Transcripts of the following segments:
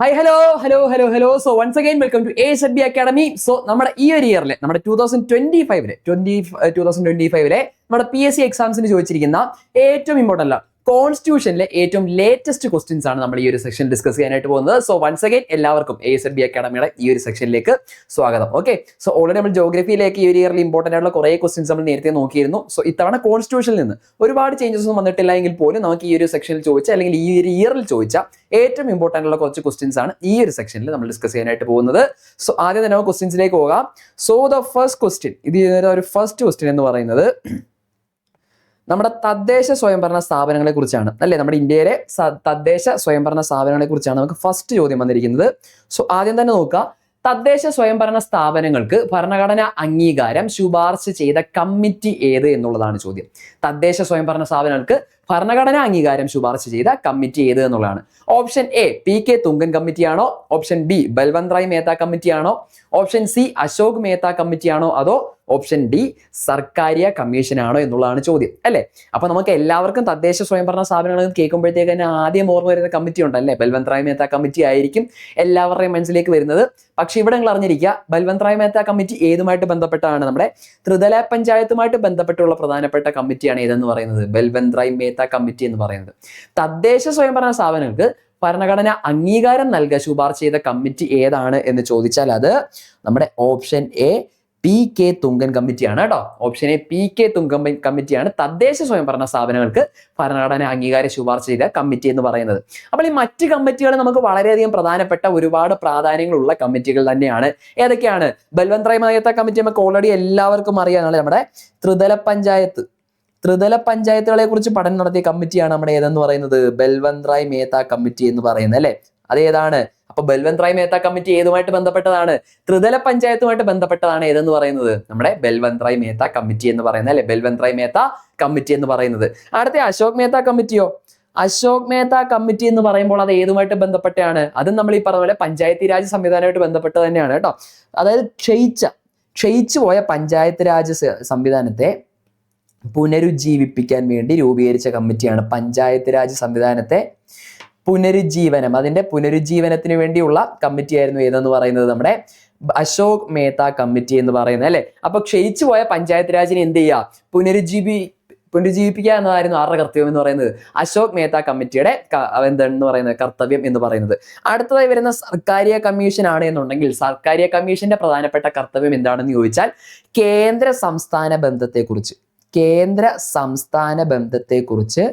Hi hello hello hello hello so once again welcome to A S B academy so നമ്മുടെ ഈ ഒരു ഇയറിലെ നമ്മുടെ ടൂ തൗസൻഡ് ട്വന്റി ഫൈവിലെ ട്വന്റി ടൂ തൗസൻഡ് ട്വന്റി ഫൈവിലെ നമ്മുടെ പി എസ് സി എക്സാംസിന് ചോദിച്ചിരിക്കുന്ന ഏറ്റവും ഇമ്പോർട്ടന്റ് കോൺസ്റ്റിറ്റ്യൂഷനിലെ ഏറ്റവും ലേറ്റസ്റ്റ് ക്വസ്റ്റ്യൻസ് ആണ് നമ്മൾ ഈ ഒരു സെക്ഷൻ ഡിസ്കസ് ചെയ്യാനായിട്ട് പോകുന്നത്. സോ വൺസ് അഗൈൻ എല്ലാവർക്കും എ എസ് ബി അക്കാഡമിയുടെ ഈ ഒരു സെക്ഷനിലേക്ക് സ്വാഗതം. ഓക്കെ സോ ഓൾറെഡി നമ്മൾ ജോഗ്രഫിയിലേക്ക് ഈ ഒരു ഇയറിൽ ഇമ്പോർട്ടന്റ് ആയിട്ടുള്ള കുറേ ക്വസ്റ്റ്യൻസ് നമ്മൾ നേരത്തെ നോക്കിയിരുന്നു. സോ ഇത്തവണ കോൺസ്റ്റിറ്റ്യൂഷനിൽ നിന്ന് ഒരുപാട് ചേഞ്ചസ് ഒന്നും വന്നിട്ടില്ല എങ്കിൽ പോലും നമുക്ക് ഈ ഒരു സെക്ഷനിൽ ചോദിച്ച അല്ലെങ്കിൽ ഈ ഒരു ഇയറിൽ ചോദിച്ച ഏറ്റവും ഇമ്പോർട്ടന്റ് ഉള്ള കുറച്ച് ക്വസ്റ്റ്യൻസ് ആണ് ഈ ഒരു സെക്ഷനിൽ നമ്മൾ ഡിസ്കസ് ചെയ്യാനായിട്ട് പോകുന്നത്. സോ ആദ്യം തന്നെ ക്വസ്റ്റ്യൻസിലേക്ക് പോകാം. സോ ദ ഫസ്റ്റ് ക്വസ്റ്റ്യൻ ഇത് ഒരു ഫസ്റ്റ് ക്വസ്റ്റ്യൻ എന്ന് പറയുന്നത് നമ്മുടെ തദ്ദേശ സ്വയംഭരണ സ്ഥാപനങ്ങളെ കുറിച്ചാണ്. അല്ലേ? നമ്മുടെ ഇന്ത്യയിലെ തദ്ദേശ സ്വയംഭരണ സ്ഥാപനങ്ങളെ കുറിച്ചാണ് നമുക്ക് ഫസ്റ്റ് ചോദ്യം വന്നിരിക്കുന്നത്. സോ ആദ്യം തന്നെ നോക്കുക. തദ്ദേശ സ്വയംഭരണ സ്ഥാപനങ്ങൾക്ക് ഭരണഘടന അംഗീകാരം ശുപാർശ ചെയ്ത കമ്മിറ്റി ഏത് എന്നുള്ളതാണ് ചോദ്യം. തദ്ദേശ സ്വയംഭരണ സ്ഥാപനങ്ങൾക്ക് ഭരണഘടന അംഗീകാരം ശുപാർശ ചെയ്ത കമ്മിറ്റി ഏത് എന്നുള്ളതാണ്. Option A P K Thungon കമ്മിറ്റിയാണോ? Option B Balwant Rai Mehta കമ്മിറ്റിയാണോ? ഓപ്ഷൻ സി അശോക് മേത്ത കമ്മിറ്റിയാണോ? അതോ ഓപ്ഷൻ ഡി സർക്കാരിയ കമ്മീഷനാണോ എന്നുള്ളതാണ് ചോദ്യം അല്ലേ? അപ്പൊ നമുക്ക് എല്ലാവർക്കും തദ്ദേശ സ്വയംഭരണ സ്ഥാപനങ്ങൾ കേൾക്കുമ്പോഴത്തേക്ക് തന്നെ ആദ്യം ഓർമ്മ വരുന്ന കമ്മിറ്റി ഉണ്ടല്ലേ ബൽവന്ത് റായ് മേത്ത കമ്മിറ്റി ആയിരിക്കും എല്ലാവരുടെയും മനസ്സിലേക്ക് വരുന്നത്. പക്ഷെ ഇവിടെ നിങ്ങൾ അറിഞ്ഞിരിക്കുക ബൽവന്ത് റായ് മേത്ത കമ്മിറ്റി ഏതുമായിട്ട് ബന്ധപ്പെട്ടാണ്? നമ്മുടെ ത്രിതല പഞ്ചായത്തുമായിട്ട് ബന്ധപ്പെട്ടുള്ള പ്രധാനപ്പെട്ട കമ്മിറ്റിയാണ് ഏതെന്ന് പറയുന്നത്? ബൽവന്ത് റായ് മേത്ത കമ്മിറ്റി എന്ന് പറയുന്നത്. തദ്ദേശ സ്വയംഭരണ സ്ഥാപനങ്ങൾക്ക് ഭരണഘടന അംഗീകാരം നൽകുക ശുപാർശ ചെയ്ത കമ്മിറ്റി ഏതാണ് എന്ന് ചോദിച്ചാൽ അത് നമ്മുടെ option A P K Thungon കമ്മിറ്റിയാണ് കേട്ടോ. Option A P K Thungon കമ്മിറ്റിയാണ് തദ്ദേശ സ്വയംഭരണ സ്ഥാപനങ്ങൾക്ക് ഭരണഘടന അംഗീകാരം ശുപാർശ ചെയ്ത കമ്മിറ്റി എന്ന് പറയുന്നത്. അപ്പോൾ ഈ മറ്റ് കമ്മിറ്റികൾ നമുക്ക് വളരെയധികം പ്രധാനപ്പെട്ട ഒരുപാട് പ്രാധാന്യങ്ങളുള്ള കമ്മിറ്റികൾ തന്നെയാണ്. ഏതൊക്കെയാണ്? ബൽവന്ത്രായ മായത്ത കമ്മിറ്റി നമുക്ക് ഓൾറെഡി എല്ലാവർക്കും അറിയാനുള്ള നമ്മുടെ ത്രിതല പഞ്ചായത്ത്. ത്രിതല പഞ്ചായത്തുകളെ കുറിച്ച് പഠനം നടത്തിയ കമ്മിറ്റിയാണ് നമ്മുടെ ഏതെന്ന് പറയുന്നത്? ബൽവന്ത്രായ് മേത്ത കമ്മിറ്റി എന്ന് പറയുന്നത് അല്ലെ? അതേതാണ് അപ്പൊ ബൽവന്ത് റായ് മേത്ത കമ്മിറ്റി ഏതുമായിട്ട് ബന്ധപ്പെട്ടതാണ്? ത്രിതല പഞ്ചായത്തുമായിട്ട് ബന്ധപ്പെട്ടതാണ് ഏതെന്ന് പറയുന്നത്? നമ്മുടെ ബൽവന്ത് റായ് മേത്ത കമ്മിറ്റി എന്ന് പറയുന്നത് അല്ലെ? ബൽവന്ത് റായ് മേത്ത കമ്മിറ്റി എന്ന് പറയുന്നത്. അടുത്ത അശോക് മേത്ത കമ്മിറ്റിയോ? അശോക് മേത്ത കമ്മിറ്റി എന്ന് പറയുമ്പോൾ അത് ഏതുമായിട്ട് ബന്ധപ്പെട്ടാണ് അതും നമ്മൾ ഈ പറഞ്ഞ പോലെ പഞ്ചായത്തി രാജ് സംവിധാനമായിട്ട് ബന്ധപ്പെട്ട് തന്നെയാണ് കേട്ടോ. അതായത് ക്ഷയിച്ച ക്ഷയിച്ചു പോയ പഞ്ചായത്ത് രാജ് സംവിധാനത്തെ പുനരുജ്ജീവിപ്പിക്കാൻ വേണ്ടി രൂപീകരിച്ച കമ്മിറ്റിയാണ് പഞ്ചായത്ത് രാജ് സംവിധാനത്തെ പുനരുജ്ജീവനം. അതിന്റെ പുനരുജ്ജീവനത്തിന് വേണ്ടിയുള്ള കമ്മിറ്റി ആയിരുന്നു ഏതെന്ന് പറയുന്നത് നമ്മുടെ അശോക് മേത്ത കമ്മിറ്റി എന്ന് പറയുന്നത് അല്ലെ? അപ്പൊ ക്ഷയിച്ചു പോയ പഞ്ചായത്ത് രാജിനെ എന്ത് ചെയ്യുക? പുനരുജ്ജീവി പുനരുജ്ജീവിപ്പിക്കുക എന്നതായിരുന്നു ആരുടെ കർത്തവ്യം എന്ന് പറയുന്നത്? അശോക് മേത്ത കമ്മിറ്റിയുടെ എന്താണെന്ന് പറയുന്നത്? കർത്തവ്യം എന്ന് പറയുന്നത്. അടുത്തതായി വരുന്ന സർക്കാരിയ കമ്മീഷൻ ആണ് എന്നുണ്ടെങ്കിൽ സർക്കാരിയ കമ്മീഷന്റെ പ്രധാനപ്പെട്ട കർത്തവ്യം എന്താണെന്ന് ചോദിച്ചാൽ കേന്ദ്ര സംസ്ഥാന ബന്ധത്തെക്കുറിച്ച്. കേന്ദ്ര സംസ്ഥാന ബന്ധത്തെക്കുറിച്ച്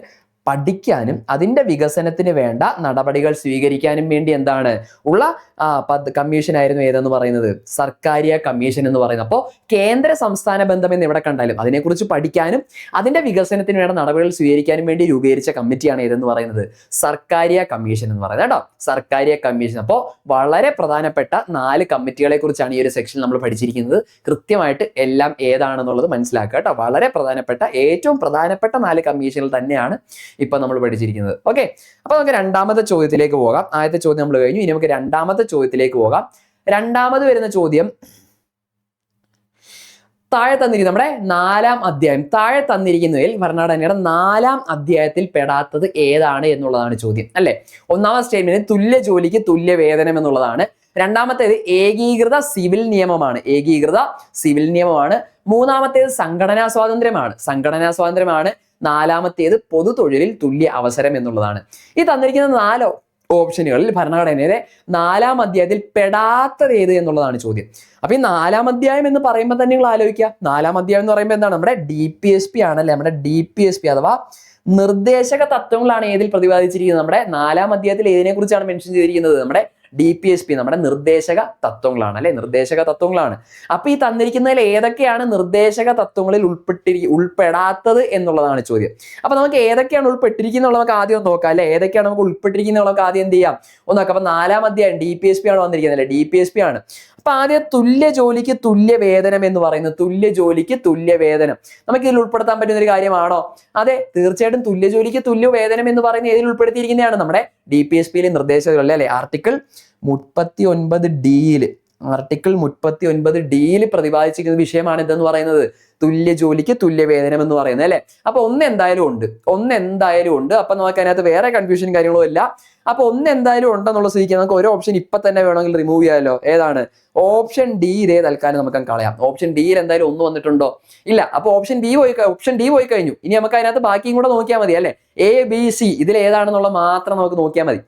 പഠിക്കാനും അതിന്റെ വികസനത്തിന് വേണ്ട നടപടികൾ സ്വീകരിക്കാനും വേണ്ടി എന്താണ്? ഉള്ള കമ്മീഷൻ ആയിരുന്നു ഏതെന്ന് പറയുന്നത്? സർക്കാരിയ കമ്മീഷൻ എന്ന് പറയുന്നത്. അപ്പോൾ കേന്ദ്ര സംസ്ഥാന ബന്ധം എന്ന് ഇവിടെ കണ്ടാലും അതിനെക്കുറിച്ച് പഠിക്കാനും അതിന്റെ വികസനത്തിന് വേണ്ട നടപടികൾ സ്വീകരിക്കാനും വേണ്ടി രൂപീകരിച്ച കമ്മിറ്റിയാണ് ഏതെന്ന് പറയുന്നത്? സർക്കാരിയ കമ്മീഷൻ എന്ന് പറയുന്നത് കേട്ടോ. സർക്കാരിയ കമ്മീഷൻ അപ്പോൾ വളരെ പ്രധാനപ്പെട്ട നാല് കമ്മിറ്റികളെ കുറിച്ചാണ് ഈ ഒരു സെക്ഷൻ നമ്മൾ പഠിച്ചിരിക്കുന്നത്. കൃത്യമായിട്ട് എല്ലാം ഏതാണെന്നുള്ളത് മനസ്സിലാക്കുക കേട്ടോ. വളരെ പ്രധാനപ്പെട്ട ഏറ്റവും പ്രധാനപ്പെട്ട നാല് കമ്മീഷനുകൾ തന്നെയാണ് ഇപ്പൊ നമ്മൾ പഠിച്ചിരിക്കുന്നത്. ഓക്കെ അപ്പൊ നമുക്ക് രണ്ടാമത്തെ ചോദ്യത്തിലേക്ക് പോകാം. ആദ്യത്തെ ചോദ്യം നമ്മൾ കഴിഞ്ഞു. ഇനി നമുക്ക് രണ്ടാമത്തെ ചോദ്യത്തിലേക്ക് പോകാം. രണ്ടാമത് വരുന്ന ചോദ്യം താഴെ തന്നിരിക്കുന്ന നമ്മുടെ നാലാം അധ്യായം. താഴെ തന്നിരിക്കുന്നതിൽ ഭരണഘടനയുടെ നാലാം അധ്യായത്തിൽ പെടാത്തത് ഏതാണ് എന്നുള്ളതാണ് ചോദ്യം. അല്ലെ? ഒന്നാമത്തെ സ്റ്റേറ്റ്മെന്റ് തുല്യ ജോലിക്ക് തുല്യ വേതനം എന്നുള്ളതാണ്. രണ്ടാമത്തേത് ഏകീകൃത സിവിൽ നിയമമാണ്. ഏകീകൃത സിവിൽ നിയമമാണ്. മൂന്നാമത്തേത് സംഘടനാ സ്വാതന്ത്ര്യമാണ്. സംഘടനാ സ്വാതന്ത്ര്യമാണ്. നാലാമത്തേത് പൊതുതൊഴിലിൽ തുല്യ അവസരം എന്നുള്ളതാണ്. ഈ തന്നിരിക്കുന്ന നാല് ഓപ്ഷനുകളിൽ ഭരണഘടനയുടെ നാലാം അധ്യായത്തിൽ പെടാത്തത് ഏത് എന്നുള്ളതാണ് ചോദ്യം. അപ്പൊ ഈ നാലാം അധ്യായം എന്ന് പറയുമ്പോൾ തന്നെ നിങ്ങൾ ആലോചിക്കുക. നാലാം അധ്യായം എന്ന് പറയുമ്പോൾ എന്താണ്? നമ്മുടെ ഡി പി എസ് പി ആണല്ലേ? നമ്മുടെ ഡി പി എസ് പി അഥവാ നിർദ്ദേശക തത്വങ്ങളാണ് ഏതിൽ പ്രതിപാദിച്ചിരിക്കുന്നത്? നമ്മുടെ നാലാം അധ്യായത്തിൽ ഏതിനെ കുറിച്ചാണ് മെൻഷൻ ചെയ്തിരിക്കുന്നത്? നമ്മുടെ ഡി പി എസ് പി നമ്മുടെ നിർദ്ദേശക തത്വങ്ങളാണ് അല്ലെ? നിർദ്ദേശക തത്വങ്ങളാണ്. അപ്പൊ ഈ തന്നിരിക്കുന്നതിൽ ഏതൊക്കെയാണ് നിർദ്ദേശക തത്വങ്ങളിൽ ഉൾപ്പെട്ടി ഉൾപ്പെടാത്തത് എന്നുള്ളതാണ് ചോദ്യം. അപ്പൊ നമുക്ക് ഏതൊക്കെയാണ് ഉൾപ്പെട്ടിരിക്കുന്നത് നമുക്ക് ആദ്യം നോക്കാം അല്ലെ? ഏതൊക്കെയാണ് നമുക്ക് ഉൾപ്പെട്ടിരിക്കുന്നത് നമുക്ക് ആദ്യം എന്ത് ചെയ്യാം? ഒന്ന് നോക്കാം. അപ്പൊ നാലാം അധ്യായം ഡി പി എസ് പി ആണ് വന്നിരിക്കുന്നത് അല്ലെ? ഡി പി എസ് പി ആണ്. അപ്പൊ ആദ്യം തുല്യ ജോലിക്ക് തുല്യ വേതനം എന്ന് പറയുന്നത് തുല്യ ജോലിക്ക് തുല്യ വേതനം. നമുക്ക് ഇതിൽ ഉൾപ്പെടുത്താൻ പറ്റുന്ന ഒരു കാര്യമാണോ? അതെ തീർച്ചയായിട്ടും തുല്യ ജോലിക്ക് തുല്യ വേതനം എന്ന് പറയുന്നത് ഇതിൽ ഉൾപ്പെടുത്തിയിരിക്കുന്നതാണ്? നമ്മുടെ ഡി പി എസ് പിയിലെ നിർദ്ദേശങ്ങൾ അല്ലെ? ആർട്ടിക്കിൾ മുപ്പത്തി ഒൻപത് ഡിയിൽ ആർട്ടിക്കിൾ മുപ്പത്തി ഒൻപത് ഡിയിൽ പ്രതിപാദിച്ചിരിക്കുന്ന വിഷയമാണ് ഇതെന്ന് പറയുന്നത്. തുല്യ ജോലിക്ക് തുല്യ വേതനം എന്ന് പറയുന്നത് അല്ലെ? അപ്പൊ ഒന്ന് എന്തായാലും ഉണ്ട്. ഒന്ന് എന്തായാലും ഉണ്ട്. അപ്പൊ നമുക്ക് അതിനകത്ത് വേറെ കൺഫ്യൂഷൻ കാര്യങ്ങളും ഇല്ല. അപ്പൊ ഒന്ന് എന്തായാലും ഉണ്ടെന്നുള്ള സ്ഥിതിക്ക് നമുക്ക് ഒരു ഓപ്ഷൻ ഇപ്പൊ തന്നെ വേണമെങ്കിൽ റിമൂവ് ചെയ്യാമല്ലോ ഏതാണ്? ഓപ്ഷൻ ഡി ഇതേ തൽക്കാലം നമുക്ക് കളയാം. ഓപ്ഷൻ ഡിയിൽ എന്തായാലും ഒന്ന് വന്നിട്ടുണ്ടോ? ഇല്ല. അപ്പൊ ഓപ്ഷൻ ഡി പോയി ഓപ്ഷൻ ഡി പോയി കഴിഞ്ഞു. ഇനി നമുക്ക് അതിനകത്ത് ബാക്കിയും കൂടെ നോക്കിയാൽ മതി അല്ലെ? എ ബി സി ഇതിൽ ഏതാണെന്നുള്ള മാത്രം നമുക്ക് നോക്കിയാൽ മതി.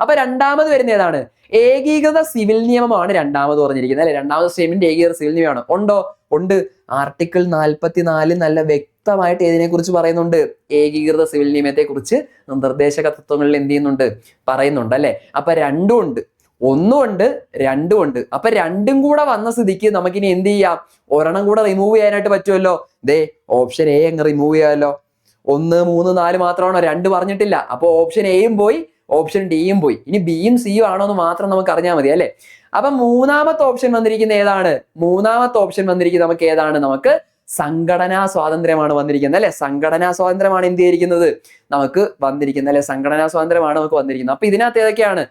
അപ്പൊ രണ്ടാമത് വരുന്ന ഏതാണ്? ഏകീകൃത സിവിൽ നിയമമാണ് രണ്ടാമത് പറഞ്ഞിരിക്കുന്നത് അല്ലെ? രണ്ടാമത് സ്റ്റേമിന്റെ ഏകീകൃത സിവിൽ നിയമമാണ്. ഉണ്ടോ? ഉണ്ട്. ആർട്ടിക്കിൾ നാൽപ്പത്തിനാല് നല്ല വ്യക്തമായിട്ട് ഏതിനെ കുറിച്ച് പറയുന്നുണ്ട്. ഏകീകൃത സിവിൽ നിയമത്തെ കുറിച്ച് നിർദ്ദേശക തത്വങ്ങളിൽ എന്ത് ചെയ്യുന്നുണ്ട്? പറയുന്നുണ്ട് അല്ലെ? അപ്പൊ രണ്ടും ഉണ്ട്. ഒന്നും ഉണ്ട് രണ്ടും ഉണ്ട്. അപ്പൊ രണ്ടും കൂടെ വന്ന സ്ഥിതിക്ക് നമുക്കിനി എന്ത് ചെയ്യാം? ഒരെണ്ണം കൂടെ റിമൂവ് ചെയ്യാനായിട്ട് പറ്റുമല്ലോ. ദേ ഓപ്ഷൻ എ അങ്ങ് റിമൂവ് ചെയ്യാമല്ലോ ഒന്ന് മൂന്ന് നാല് മാത്രമാണോ? രണ്ട് പറഞ്ഞിട്ടില്ല. അപ്പൊ ഓപ്ഷൻ എയും പോയി ഓപ്ഷൻ ഡിയും പോയി. ഇനി ബിയും സിയും ആണോ എന്ന് മാത്രം നമുക്ക് അറിഞ്ഞാൽ മതി അല്ലെ? അപ്പൊ മൂന്നാമത്തെ ഓപ്ഷൻ വന്നിരിക്കുന്നത് ഏതാണ്? മൂന്നാമത്തെ ഓപ്ഷൻ വന്നിരിക്കുന്നത് നമുക്ക് ഏതാണ്? നമുക്ക് സംഘടനാ സ്വാതന്ത്ര്യമാണ് വന്നിരിക്കുന്നത് അല്ലെ? സംഘടനാ സ്വാതന്ത്ര്യമാണ് എന്ത് ചെയ്തിരിക്കുന്നത്? നമുക്ക് വന്നിരിക്കുന്നത് അല്ലെ? സംഘടനാ സ്വാതന്ത്ര്യമാണ് നമുക്ക് വന്നിരിക്കുന്നത്. അപ്പൊ ഇതിനകത്ത് ഏതൊക്കെയാണ്?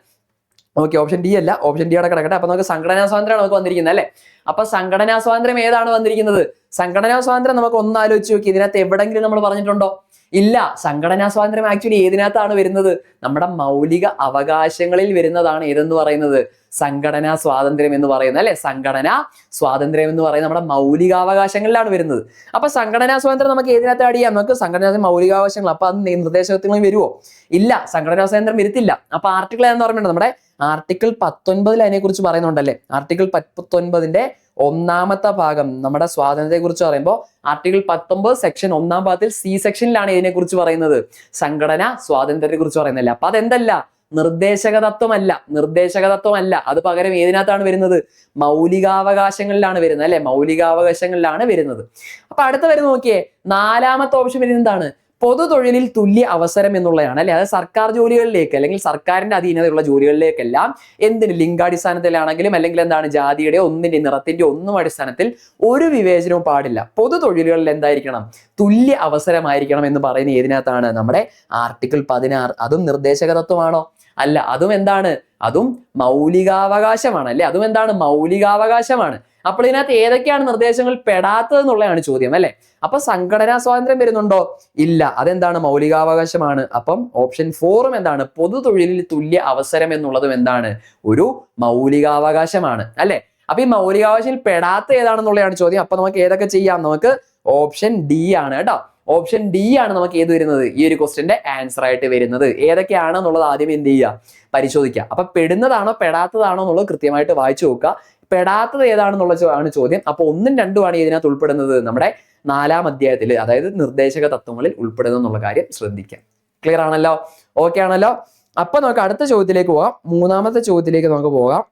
ഓക്കെ ഓപ്ഷൻ ഡി അല്ല ഓപ്ഷൻ ഡി അവിടെ കിടക്കട്ടെ. അപ്പൊ നമുക്ക് സംഘടനാ സ്വാതന്ത്ര്യമാണ് നമുക്ക് വന്നിരിക്കുന്നത് അല്ലെ? അപ്പൊ സംഘടനാ സ്വാതന്ത്ര്യം ഏതാണ് വന്നിരിക്കുന്നത്? സംഘടനാ സ്വാതന്ത്ര്യം നമുക്ക് ഒന്ന് ആലോചിച്ച് നോക്കി. ഇതിനകത്ത് എവിടെങ്കിലും നമ്മൾ പറഞ്ഞിട്ടുണ്ടോ? ഇല്ല. സംഘടനാ സ്വാതന്ത്ര്യം ആക്ച്വലി ഏതിനകത്താണ് വരുന്നത്? നമ്മുടെ മൗലിക അവകാശങ്ങളിൽ വരുന്നതാണ് ഏതെന്ന് പറയുന്നത്? സംഘടനാ സ്വാതന്ത്ര്യം എന്ന് പറയുന്നത്. അല്ലെ? സംഘടനാ സ്വാതന്ത്ര്യം എന്ന് പറയുന്നത് നമ്മുടെ മൗലികാവകാശങ്ങളിലാണ് വരുന്നത്. അപ്പൊ സംഘടനാ സ്വാതന്ത്ര്യം നമുക്ക് ഏതിനകത്ത് ആഡ് ചെയ്യാം? നമുക്ക് സംഘടനാ മൗലികാവകാശങ്ങൾ. അപ്പൊ അത് നിർദ്ദേശത്തിൽ വരുമോ ഇല്ല. സംഘടനാ സ്വാതന്ത്ര്യം വരുത്തില്ല. അപ്പൊ ആർട്ടിക്കിൾ എന്ന് പറയുന്നത് നമ്മുടെ ആർട്ടിക്കിൾ പത്തൊൻപതിൽ അതിനെ കുറിച്ച് പറയുന്നുണ്ടല്ലേ? ആർട്ടിക്കിൾ പത്തൊൻപതിന്റെ ഒന്നാമത്തെ ഭാഗം നമ്മുടെ സ്വാതന്ത്ര്യത്തെ കുറിച്ച് പറയുമ്പോൾ ആർട്ടിക്കിൾ പത്തൊമ്പത് സെക്ഷൻ ഒന്നാം ഭാഗത്തിൽ സി സെക്ഷനിലാണ് ഇതിനെ കുറിച്ച് പറയുന്നത്. സംഘടന സ്വാതന്ത്ര്യത്തെ കുറിച്ച് പറയുന്നില്ല. അപ്പൊ അതെന്തല്ല? നിർദ്ദേശക തത്വമല്ല. നിർദ്ദേശക തത്വമല്ല. അത് പകരം ഏതിനകത്താണ് വരുന്നത്? മൗലികാവകാശങ്ങളിലാണ് വരുന്നത്. അല്ലെ? മൗലികാവകാശങ്ങളിലാണ് വരുന്നത്. അപ്പൊ അടുത്ത വരുന്ന നോക്കിയേ. നാലാമത്തെ ഓപ്ഷൻ വരുന്നത് എന്താണ്? പൊതു തൊഴിലിൽ തുല്യ അവസരം എന്നുള്ളതാണ് അല്ലെ? അതായത് സർക്കാർ ജോലികളിലേക്ക് അല്ലെങ്കിൽ സർക്കാരിന്റെ അധീനതയുള്ള ജോലികളിലേക്കെല്ലാം എന്തിന് ലിംഗാടിസ്ഥാനത്തിലാണെങ്കിലും അല്ലെങ്കിൽ എന്താണ് ജാതിയുടെ ഒന്നിന്റെ നിറത്തിന്റെ ഒന്നും അടിസ്ഥാനത്തിൽ ഒരു വിവേചനവും പാടില്ല. പൊതുതൊഴിലുകളിൽ എന്തായിരിക്കണം? തുല്യ അവസരമായിരിക്കണം എന്ന് പറയുന്ന ഏതിനകത്താണ്? നമ്മുടെ ആർട്ടിക്കിൾ പതിനാറ്. അതും നിർദ്ദേശക തത്വമാണോ അല്ല അതും എന്താണ്? അതും മൗലികാവകാശമാണ് അല്ലെ? അതും എന്താണ്? മൗലികാവകാശമാണ്. അപ്പോൾ ഇതിനകത്ത് ഏതൊക്കെയാണ് നിർദ്ദേശങ്ങൾ പെടാത്തത് എന്നുള്ളതാണ് ചോദ്യം അല്ലെ? അപ്പൊ സംഘടനാ സ്വാതന്ത്ര്യം വരുന്നുണ്ടോ? ഇല്ല. അതെന്താണ്? മൗലികാവകാശമാണ്. അപ്പം ഓപ്ഷൻ ഫോറും എന്താണ്? പൊതു തൊഴിലിൽ തുല്യ അവസരം എന്നുള്ളതും എന്താണ്? ഒരു മൗലികാവകാശമാണ് അല്ലെ? അപ്പൊ ഈ മൗലികാവകാശത്തിൽ പെടാത്ത ഏതാണെന്നുള്ളതാണ് ചോദ്യം. അപ്പൊ നമുക്ക് ഏതൊക്കെ ചെയ്യാം? നമുക്ക് ഓപ്ഷൻ ഡി ആണ് കേട്ടോ. ഓപ്ഷൻ ഡി ആണ് നമുക്ക് ഏത് വരുന്നത്? ഈ ഒരു ക്വസ്റ്റിന്റെ ആൻസർ ആയിട്ട് വരുന്നത്. ഏതൊക്കെയാണെന്നുള്ളത് ആദ്യം എന്ത് ചെയ്യുക? പരിശോധിക്കുക. അപ്പൊ പെടുന്നതാണോ പെടാത്തതാണോ എന്നുള്ളത് കൃത്യമായിട്ട് വായിച്ചു നോക്കുക. പെടാത്തത് ഏതാണെന്നുള്ള ആണ് ചോദ്യം. അപ്പൊ ഒന്നും രണ്ടുമാണ് ഇതിനകത്ത് ഉൾപ്പെടുന്നത് നമ്മുടെ നാലാം അധ്യായത്തിൽ അതായത് നിർദ്ദേശക തത്വങ്ങളിൽ ഉൾപ്പെടുന്നു എന്നുള്ള കാര്യം ശ്രദ്ധിക്കാം. ക്ലിയർ ആണല്ലോ? ഓക്കെ ആണല്ലോ? അപ്പൊ നമുക്ക് അടുത്ത ചോദ്യത്തിലേക്ക് പോകാം. മൂന്നാമത്തെ ചോദ്യത്തിലേക്ക് നമുക്ക് പോകാം.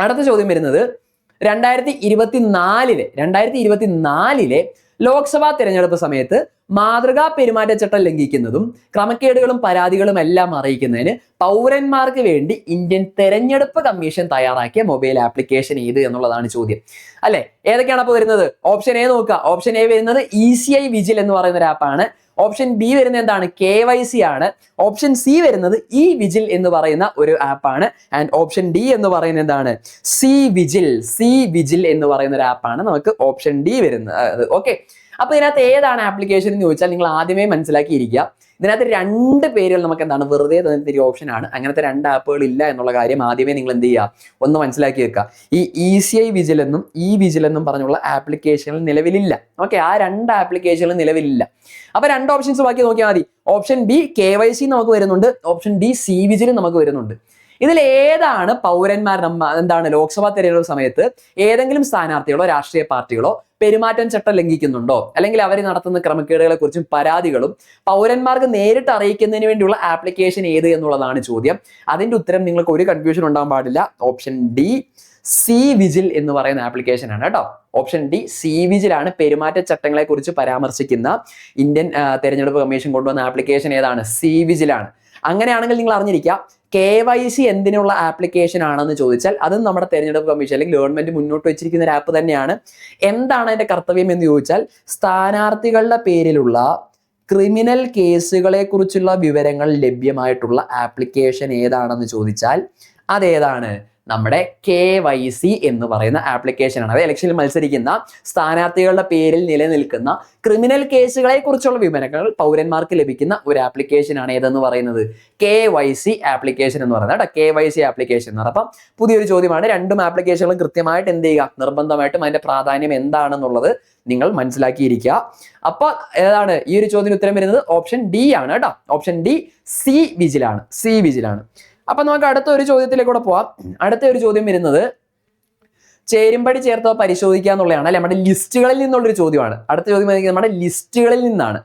അടുത്ത ചോദ്യം വരുന്നത് രണ്ടായിരത്തി ഇരുപത്തി നാലിലെ രണ്ടായിരത്തി ഇരുപത്തി നാലിലെ ലോക്സഭാ തിരഞ്ഞെടുപ്പ് സമയത്ത് മാതൃകാ പെരുമാറ്റച്ചട്ടം ലംഘിക്കുന്നതും ക്രമക്കേടുകളും പരാതികളും എല്ലാം അറിയിക്കുന്നതിന് പൗരന്മാർക്ക് വേണ്ടി ഇന്ത്യൻ തെരഞ്ഞെടുപ്പ് കമ്മീഷൻ തയ്യാറാക്കിയ മൊബൈൽ ആപ്ലിക്കേഷൻ ഏത് എന്നുള്ളതാണ് ചോദ്യം. അല്ലെ? ഏതൊക്കെയാണ് അപ്പോൾ വരുന്നത്? ഓപ്ഷൻ എ നോക്കുക. ഓപ്ഷൻ എ വരുന്നത് ഇ സി ഐ വിജിൽ എന്ന് പറയുന്ന ഒരു ആപ്പാണ് ഓപ്ഷൻ ബി വരുന്നത് എന്താണ്? കെ വൈ സി ആണ്. ഓപ്ഷൻ സി വരുന്നത് ഇ വിജിൽ എന്ന് പറയുന്ന ഒരു ആപ്പാണ് ആൻഡ് ഓപ്ഷൻ ഡി എന്ന് പറയുന്നത് എന്താണ്? സി വിജിൽ സി വിജിൽ എന്ന് പറയുന്ന ഒരു ആപ്പാണ് നമുക്ക് ഓപ്ഷൻ ഡി വരുന്നത്. ഓക്കെ അപ്പൊ ഇതിനകത്ത് ഏതാണ് ആപ്ലിക്കേഷൻ എന്ന് ചോദിച്ചാൽ നിങ്ങൾ ആദ്യമേ മനസ്സിലാക്കിയിരിക്കുക. ഇതിനകത്ത് രണ്ട് പേരുകൾ നമുക്ക് എന്താണ് വെറുതെ തന്നിട്ട് ഓപ്ഷൻ ആണ്. അങ്ങനത്തെ രണ്ട് ആപ്പുകൾ ഇല്ല എന്നുള്ള കാര്യം ആദ്യമേ നിങ്ങൾ എന്ത് ചെയ്യുക? ഒന്ന് മനസ്സിലാക്കി വെക്കുക. ഈ ഇ സി ഐ വിജിൽ എന്നും ഇ വിജിൽ എന്നും പറഞ്ഞുള്ള ആപ്ലിക്കേഷനുകൾ നിലവിലില്ല. ഓക്കെ ആ രണ്ട് ആപ്ലിക്കേഷനുകൾ നിലവിലില്ല. അപ്പൊ രണ്ട് ഓപ്ഷൻസ് ബാക്കി നോക്കിയാൽ മതി. Option B K Y C നമുക്ക് വരുന്നുണ്ട്. ഓപ്ഷൻ ഡി സി വിജിൽ നമുക്ക് വരുന്നുണ്ട്. ഇതിൽ ഏതാണ് പൗരന്മാർ നമ്മ എന്താണ് ലോക്സഭാ തെരഞ്ഞെടുപ്പ് സമയത്ത് ഏതെങ്കിലും സ്ഥാനാർത്ഥികളോ രാഷ്ട്രീയ പാർട്ടികളോ പെരുമാറ്റം ചട്ടം ലംഘിക്കുന്നുണ്ടോ? അല്ലെങ്കിൽ അവർ നടത്തുന്ന ക്രമക്കേടുകളെ കുറിച്ചും പരാതികളും പൗരന്മാർക്ക് നേരിട്ട് അറിയിക്കുന്നതിന് വേണ്ടിയുള്ള ആപ്ലിക്കേഷൻ ഏത് എന്നുള്ളതാണ് ചോദ്യം. അതിന്റെ ഉത്തരം നിങ്ങൾക്ക് ഒരു കൺഫ്യൂഷൻ ഉണ്ടാകാൻ പാടില്ല. ഓപ്ഷൻ ഡി സി വിജിൽ എന്ന് പറയുന്ന ആപ്ലിക്കേഷൻ ആണ് കേട്ടോ. ഓപ്ഷൻ ഡി സി വിജിലാണ് പെരുമാറ്റച്ചട്ടങ്ങളെ കുറിച്ച് പരാമർശിക്കുന്ന ഇന്ത്യൻ തെരഞ്ഞെടുപ്പ് കമ്മീഷൻ കൊണ്ടുവന്ന ആപ്ലിക്കേഷൻ ഏതാണ്? സി വിജിലാണ് അങ്ങനെയാണെങ്കിൽ നിങ്ങൾ അറിഞ്ഞിരിക്കുക കെ വൈ സി എന്തിനുള്ള ആപ്ലിക്കേഷൻ ആണെന്ന് ചോദിച്ചാൽ അതും നമ്മുടെ തെരഞ്ഞെടുപ്പ് കമ്മീഷൻ അല്ലെങ്കിൽ ഗവൺമെന്റ് മുന്നോട്ട് വെച്ചിരിക്കുന്ന ഒരു ആപ്പ് തന്നെയാണ്. എന്താണ് അതിന്റെ കർത്തവ്യം എന്ന് ചോദിച്ചാൽ സ്ഥാനാർത്ഥികളുടെ പേരിലുള്ള ക്രിമിനൽ കേസുകളെ കുറിച്ചുള്ള വിവരങ്ങൾ ലഭ്യമായിട്ടുള്ള ആപ്ലിക്കേഷൻ ഏതാണെന്ന് ചോദിച്ചാൽ അതേതാണ്? നമ്മുടെ കെ വൈ സി എന്ന് പറയുന്ന ആപ്ലിക്കേഷൻ ആണ്. അത് ഇലക്ഷനിൽ മത്സരിക്കുന്ന സ്ഥാനാർത്ഥികളുടെ പേരിൽ നിലനിൽക്കുന്ന ക്രിമിനൽ കേസുകളെ കുറിച്ചുള്ള വിവരങ്ങൾ പൗരന്മാർക്ക് ലഭിക്കുന്ന ഒരു ആപ്ലിക്കേഷൻ ആണ് ഏതെന്ന് പറയുന്നത്? കെ വൈ സി ആപ്ലിക്കേഷൻ എന്ന് പറയുന്നത് കേട്ടോ. കെ വൈ സി ആപ്ലിക്കേഷൻ എന്ന് പറയുന്നത്. അപ്പം പുതിയൊരു ചോദ്യമാണ്. രണ്ടും ആപ്ലിക്കേഷനുകളും കൃത്യമായിട്ട് എന്ത് ചെയ്യുക? നിർബന്ധമായിട്ടും അതിന്റെ പ്രാധാന്യം എന്താണെന്നുള്ളത് നിങ്ങൾ മനസ്സിലാക്കിയിരിക്കുക. അപ്പൊ ഏതാണ്? ഈ ഒരു ചോദ്യത്തിന് ഉത്തരം വരുന്നത് ഓപ്ഷൻ ഡി ആണ് കേട്ടോ. ഓപ്ഷൻ ഡി സി വിജിലാണ് സി വിജിലാണ് അപ്പൊ നമുക്ക് അടുത്ത ഒരു ചോദ്യത്തിലേക്ക് കൂടെ പോവാം. അടുത്ത ഒരു ചോദ്യം വരുന്നത് ചേരുംപടി ചേർത്തോ പരിശോധിക്കുക എന്നുള്ളതാണ് അല്ലെ? നമ്മുടെ ലിസ്റ്റുകളിൽ നിന്നുള്ളൊരു ചോദ്യമാണ്. അടുത്ത ചോദ്യം നമ്മുടെ ലിസ്റ്റുകളിൽ നിന്നാണ്.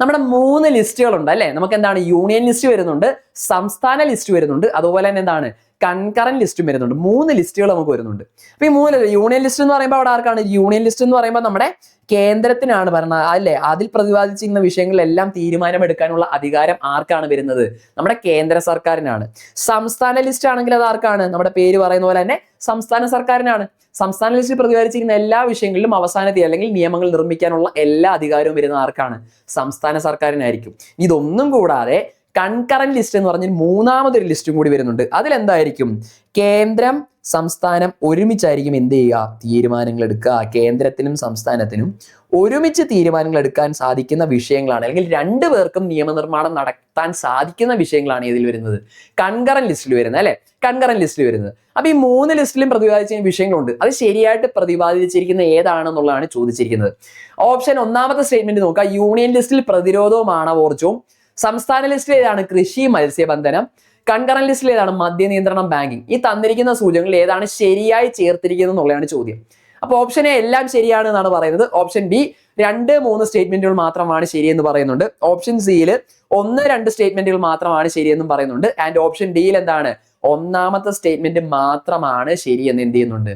നമ്മുടെ മൂന്ന് ലിസ്റ്റുകളുണ്ട് അല്ലെ? നമുക്ക് എന്താണ്? യൂണിയൻ ലിസ്റ്റ് വരുന്നുണ്ട് സംസ്ഥാന ലിസ്റ്റ് വരുന്നുണ്ട് അതുപോലെ തന്നെ എന്താണ്? കൺകറന്റ് ലിസ്റ്റും വരുന്നുണ്ട്. മൂന്ന് ലിസ്റ്റുകൾ നമുക്ക് വരുന്നുണ്ട്. അപ്പൊ ഈ മൂന്ന് യൂണിയൻ ലിസ്റ്റ് എന്ന് പറയുമ്പോൾ അവിടെ ആർക്കാണ്? യൂണിയൻ ലിസ്റ്റ് എന്ന് പറയുമ്പോൾ നമ്മുടെ കേന്ദ്രത്തിനാണ് ഭരണ അല്ലെ? അതിൽ പ്രതിപാദിച്ചിരുന്ന വിഷയങ്ങളെല്ലാം തീരുമാനമെടുക്കാനുള്ള അധികാരം ആർക്കാണ് വരുന്നത്? നമ്മുടെ കേന്ദ്ര സർക്കാരിനാണ്. സംസ്ഥാന ലിസ്റ്റ് ആണെങ്കിൽ അത് ആർക്കാണ്? നമ്മുടെ പേര് പറയുന്ന പോലെ തന്നെ സംസ്ഥാന സർക്കാരിനാണ്. സംസ്ഥാന ലിസ്റ്റിൽ പ്രതിപാദിച്ചിരിക്കുന്ന എല്ലാ വിഷയങ്ങളിലും അവസാന തീയതി അല്ലെങ്കിൽ നിയമങ്ങൾ നിർമ്മിക്കാനുള്ള എല്ലാ അധികാരവും വരുന്ന ആർക്കാണ്? സംസ്ഥാന സർക്കാരിനായിരിക്കും. ഇതൊന്നും കൂടാതെ കൺകറന്റ് ലിസ്റ്റ് എന്ന് പറഞ്ഞ മൂന്നാമതൊരു ലിസ്റ്റും കൂടി വരുന്നുണ്ട്. അതിലെന്തായിരിക്കും? കേന്ദ്രം സംസ്ഥാനം ഒരുമിച്ചായിരിക്കും എന്ത് ചെയ്യുക? തീരുമാനങ്ങൾ എടുക്കുക. കേന്ദ്രത്തിനും സംസ്ഥാനത്തിനും ഒരുമിച്ച് തീരുമാനങ്ങൾ എടുക്കാൻ സാധിക്കുന്ന വിഷയങ്ങളാണ്. അല്ലെങ്കിൽ രണ്ടു പേർക്കും നിയമനിർമ്മാണം നടത്താൻ സാധിക്കുന്ന വിഷയങ്ങളാണ് ഇതിൽ വരുന്നത്. കൺകറന്റ് ലിസ്റ്റിൽ വരുന്നത് അല്ലെ? കൺകറന്റ് ലിസ്റ്റിൽ വരുന്നത്. അപ്പൊ ഈ മൂന്ന് ലിസ്റ്റിലും പ്രതിപാദിച്ച വിഷയങ്ങളുണ്ട്. അത് ശരിയായിട്ട് പ്രതിപാദിച്ചിരിക്കുന്ന ഏതാണെന്നുള്ളതാണ് ചോദിച്ചിരിക്കുന്നത്. ഓപ്ഷൻ ഒന്നാമത്തെ സ്റ്റേറ്റ്മെന്റ് നോക്കുക. യൂണിയൻ ലിസ്റ്റിൽ പ്രതിരോധവും ആണവോർജവും സംസ്ഥാന ലിസ്റ്റിൽ ഏതാണ് കൃഷി മത്സ്യബന്ധനം? കൺകറന്റ് ലിസ്റ്റിൽ ഏതാണ് മദ്യനിയന്ത്രണം ബാങ്കിങ് ഈ തന്നിരിക്കുന്ന സൂചകങ്ങളിൽ ഏതാണ് ശരിയായി ചേർത്തിരിക്കുന്നത് എന്നുള്ളതാണ് ചോദ്യം. അപ്പൊ ഓപ്ഷൻ എ എല്ലാം ശരിയാണ് എന്നാണ് പറയുന്നത്. ഓപ്ഷൻ ബി രണ്ട് മൂന്ന് സ്റ്റേറ്റ്മെന്റുകൾ മാത്രമാണ് ശരിയെന്ന് പറയുന്നുണ്ട്. ഓപ്ഷൻ സിയിൽ ഒന്ന് രണ്ട് സ്റ്റേറ്റ്മെന്റുകൾ മാത്രമാണ് ശരിയെന്നും പറയുന്നുണ്ട്. ആൻഡ് ഓപ്ഷൻ ഡിയിൽ എന്താണ്? ഒന്നാമത്തെ സ്റ്റേറ്റ്മെന്റ് മാത്രമാണ് ശരിയെന്ന് എന്ത് ചെയ്യുന്നുണ്ട്?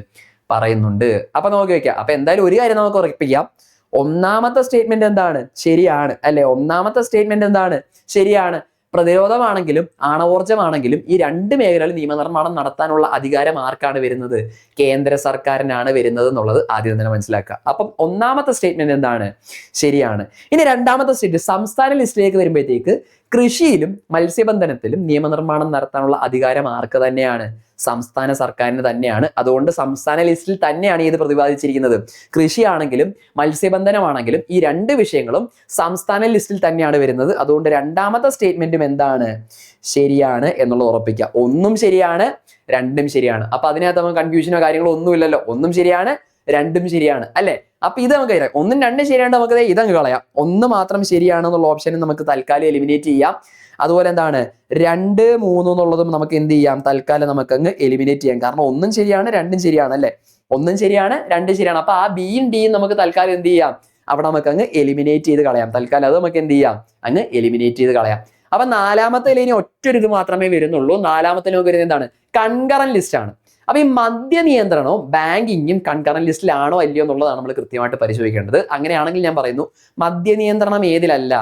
പറയുന്നുണ്ട്. അപ്പൊ നമുക്ക് വെക്കാം. അപ്പൊ എന്തായാലും ഒരു കാര്യം നമുക്ക് ഉറപ്പിക്കാം. ഒന്നാമത്തെ സ്റ്റേറ്റ്മെന്റ് എന്താണ്? ശരിയാണ്. അല്ലെ? ഒന്നാമത്തെ സ്റ്റേറ്റ്മെന്റ് എന്താണ്? ശരിയാണ്. പ്രതിരോധമാണെങ്കിലും ആണവോർജമാണെങ്കിലും ഈ രണ്ട് മേഖലകളിൽ നിയമനിർമ്മാണം നടത്താനുള്ള അധികാരം ആർക്കാണ് വരുന്നത്? കേന്ദ്ര സർക്കാരിനാണ് വരുന്നത് എന്നുള്ളത് ആദ്യം തന്നെ മനസ്സിലാക്കുക. അപ്പം ഒന്നാമത്തെ സ്റ്റേറ്റ്മെന്റ് എന്താണ്? ശരിയാണ്. ഇനി രണ്ടാമത്തെ സ്റ്റേറ്റ് സംസ്ഥാന ലിസ്റ്റിലേക്ക് വരുമ്പോഴത്തേക്ക് കൃഷിയിലും മത്സ്യബന്ധനത്തിലും നിയമനിർമ്മാണം നടത്താനുള്ള അധികാരം ആർക്ക് തന്നെയാണ്? സംസ്ഥാന സർക്കാരിന് തന്നെയാണ്. അതുകൊണ്ട് സംസ്ഥാന ലിസ്റ്റിൽ തന്നെയാണ് ഇത് പ്രതിപാദിച്ചിരിക്കുന്നത്. കൃഷിയാണെങ്കിലും മത്സ്യബന്ധനമാണെങ്കിലും ഈ രണ്ട് വിഷയങ്ങളും സംസ്ഥാന ലിസ്റ്റിൽ തന്നെയാണ് വരുന്നത്. അതുകൊണ്ട് രണ്ടാമത്തെ സ്റ്റേറ്റ്മെന്റും എന്താണ്? ശരിയാണ് എന്നുള്ളത് ഉറപ്പിക്കുക. ഒന്നും ശരിയാണ് രണ്ടും ശരിയാണ്. അപ്പൊ അതിനകത്ത് നമുക്ക് കൺഫ്യൂഷനോ കാര്യങ്ങളോ ഒന്നുമില്ലല്ലോ. ഒന്നും ശരിയാണ് രണ്ടും ശരിയാണ് അല്ലെ? അപ്പൊ ഇത് നമുക്ക് അറിയാം. ഒന്നും രണ്ടും ശരിയാണ്ട് നമുക്ക് ഇതങ്ങ് കളയാം. ഒന്ന് മാത്രം ശരിയാണെന്നുള്ള ഓപ്ഷനും നമുക്ക് തൽക്കാലം എലിമിനേറ്റ് ചെയ്യാം. അതുപോലെ എന്താണ്? രണ്ട് മൂന്ന് എന്നുള്ളതും നമുക്ക് എന്ത് ചെയ്യാം? തൽക്കാലം നമുക്ക് അങ്ങ് എലിമിനേറ്റ് ചെയ്യാം. കാരണം ഒന്നും ശരിയാണ് രണ്ടും ശരിയാണ് അല്ലെ? ഒന്നും ശരിയാണ് രണ്ടും ശരിയാണ്. അപ്പൊ ആ ബിയും ഡിയും നമുക്ക് തൽക്കാലം എന്ത് ചെയ്യാം? അവിടെ നമുക്ക് അങ്ങ് എലിമിനേറ്റ് ചെയ്ത് കളയാം. തൽക്കാലം അത് നമുക്ക് എന്ത് ചെയ്യാം? അങ്ങ് എലിമിനേറ്റ് ചെയ്ത് കളയാം. അപ്പൊ നാലാമത്തെ ഇനി ഒറ്റൊരു ഇത് മാത്രമേ വരുന്നുള്ളൂ. നാലാമത്തെ നമുക്ക് വരുന്നത് എന്താണ്? കൺകറന്റ് ലിസ്റ്റ് ആണ് അപ്പൊ ഈ മദ്യ നിയന്ത്രണവും ബാങ്കിങ്ങും കൺകറൻ ലിസ്റ്റിലാണോ അല്ലയോ എന്നുള്ളതാണ് നമ്മൾ കൃത്യമായിട്ട് പരിശോധിക്കേണ്ടത്. അങ്ങനെയാണെങ്കിൽ ഞാൻ പറയുന്നു മദ്യ നിയന്ത്രണം ഏതിലല്ല?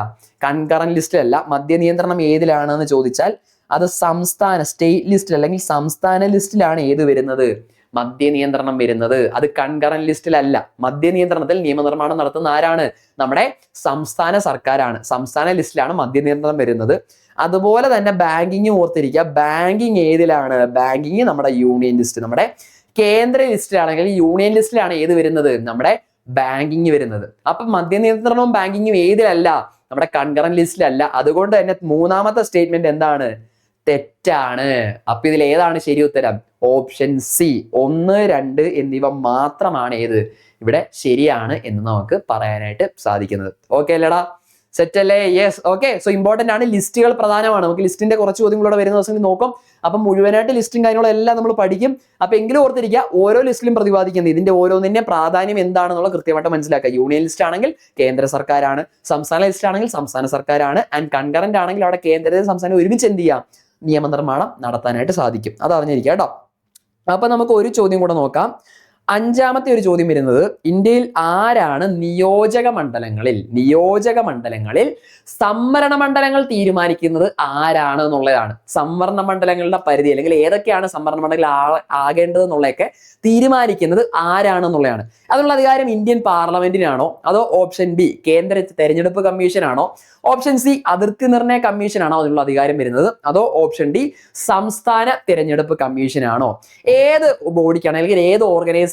കൺകറൻ ലിസ്റ്റിലല്ല. മദ്യ നിയന്ത്രണം ഏതിലാണെന്ന് ചോദിച്ചാൽ അത് സംസ്ഥാന സ്റ്റേറ്റ് ലിസ്റ്റിൽ അല്ലെങ്കിൽ സംസ്ഥാന ലിസ്റ്റിലാണ് ഏത് വരുന്നത്? മദ്യ നിയന്ത്രണം വരുന്നത്. അത് കൺകറൻ ലിസ്റ്റിലല്ല. മദ്യ നിയന്ത്രണത്തിൽ നിയമനിർമ്മാണം നടത്തുന്ന ആരാണ്? നമ്മുടെ സംസ്ഥാന സർക്കാരാണ്. സംസ്ഥാന ലിസ്റ്റിലാണ് മദ്യ നിയന്ത്രണം വരുന്നത്. അതുപോലെ തന്നെ ബാങ്കിങ് ഓർത്തിരിക്കുക. ബാങ്കിങ് ഏതിലാണ്? ബാങ്കിങ് നമ്മുടെ യൂണിയൻ ലിസ്റ്റ്. നമ്മുടെ കേന്ദ്ര ലിസ്റ്റിലാണെങ്കിൽ യൂണിയൻ ലിസ്റ്റിലാണ് ഏത് വരുന്നത്? നമ്മുടെ ബാങ്കിങ് വരുന്നത്. അപ്പൊ മദ്യനിയന്ത്രണവും ബാങ്കിങ്ങും ഏതിലല്ല? നമ്മുടെ കൺകറന്റ് ലിസ്റ്റിലല്ല. അതുകൊണ്ട് തന്നെ മൂന്നാമത്തെ സ്റ്റേറ്റ്മെന്റ് എന്താണ്? തെറ്റാണ്. അപ്പൊ ഇതിൽ ഏതാണ് ശരി ഉത്തരം? Option C. ഒന്ന് രണ്ട് എന്നിവ മാത്രമാണ് ഏത്? ഇവിടെ ശരിയാണ് എന്ന് നമുക്ക് പറയാനായിട്ട് സാധിക്കുന്നത്. ഓക്കെ അല്ലേടാ? സെറ്റ് അല്ലേ യെസ് ഓക്കെ സോ ഇമ്പോർട്ടന്റ് ആണ് ലിസ്റ്റുകൾ പ്രധാനമാണ്. നമുക്ക് ലിസ്റ്റിന്റെ കുറച്ച് ചോദ്യങ്ങളോടെ വരുന്ന ദിവസങ്ങളിൽ നോക്കും. അപ്പം മുഴുവനായിട്ട് ലിസ്റ്റും കാര്യങ്ങളും എല്ലാം നമ്മൾ പഠിക്കും. അപ്പൊ എങ്കിലും ഓർത്തിരിക്കുക ഓരോ ലിസ്റ്റിലും പ്രതിപാദിക്കുന്നത് ഇതിന്റെ ഓരോന്നിന്റെ പ്രാധാന്യം എന്താണെന്നുള്ള കൃത്യമായിട്ട് മനസ്സിലാക്കുക. യൂണിയൻ ലിസ്റ്റ് ആണെങ്കിൽ കേന്ദ്ര സർക്കാരാണ് സംസ്ഥാന ലിസ്റ്റ് ആണെങ്കിൽ സംസ്ഥാന സർക്കാരാണ് ആൻഡ് കൺകറന്റ് ആണെങ്കിൽ അവിടെ കേന്ദ്രവും സംസ്ഥാനം ഒരുമിച്ച് എന്ത് ചെയ്യാം? നിയമനിർമ്മാണം നടത്താനായിട്ട് സാധിക്കും. അത് അറിഞ്ഞിരിക്കുക കേട്ടോ. അപ്പൊ നമുക്ക് ഒരു ചോദ്യം കൂടെ നോക്കാം. അഞ്ചാമത്തെ ഒരു ചോദ്യം വരുന്നത് ഇന്ത്യയിൽ ആരാണ് നിയോജക മണ്ഡലങ്ങളിൽ നിയോജക മണ്ഡലങ്ങളിൽ സംവരണ മണ്ഡലങ്ങൾ തീരുമാനിക്കുന്നത് ആരാണ് എന്നുള്ളതാണ്. സംവരണ മണ്ഡലങ്ങളുടെ പരിധി അല്ലെങ്കിൽ ഏതൊക്കെയാണ് സംവരണ മണ്ഡലങ്ങൾ ആകേണ്ടത് എന്നുള്ളതൊക്കെ തീരുമാനിക്കുന്നത് ആരാണെന്നുള്ളതാണ് അതിനുള്ള അധികാരം ഇന്ത്യൻ പാർലമെന്റിനാണോ? അതോ ഓപ്ഷൻ ബി കേന്ദ്ര തെരഞ്ഞെടുപ്പ് കമ്മീഷനാണോ? ഓപ്ഷൻ സി അതിർത്തി നിർണയ കമ്മീഷനാണോ അതിനുള്ള അധികാരം വരുന്നത്? അതോ ഓപ്ഷൻ ഡി സംസ്ഥാന തിരഞ്ഞെടുപ്പ് കമ്മീഷനാണോ? ഏത് ബോഡിക്കാണ് അല്ലെങ്കിൽ ഏത്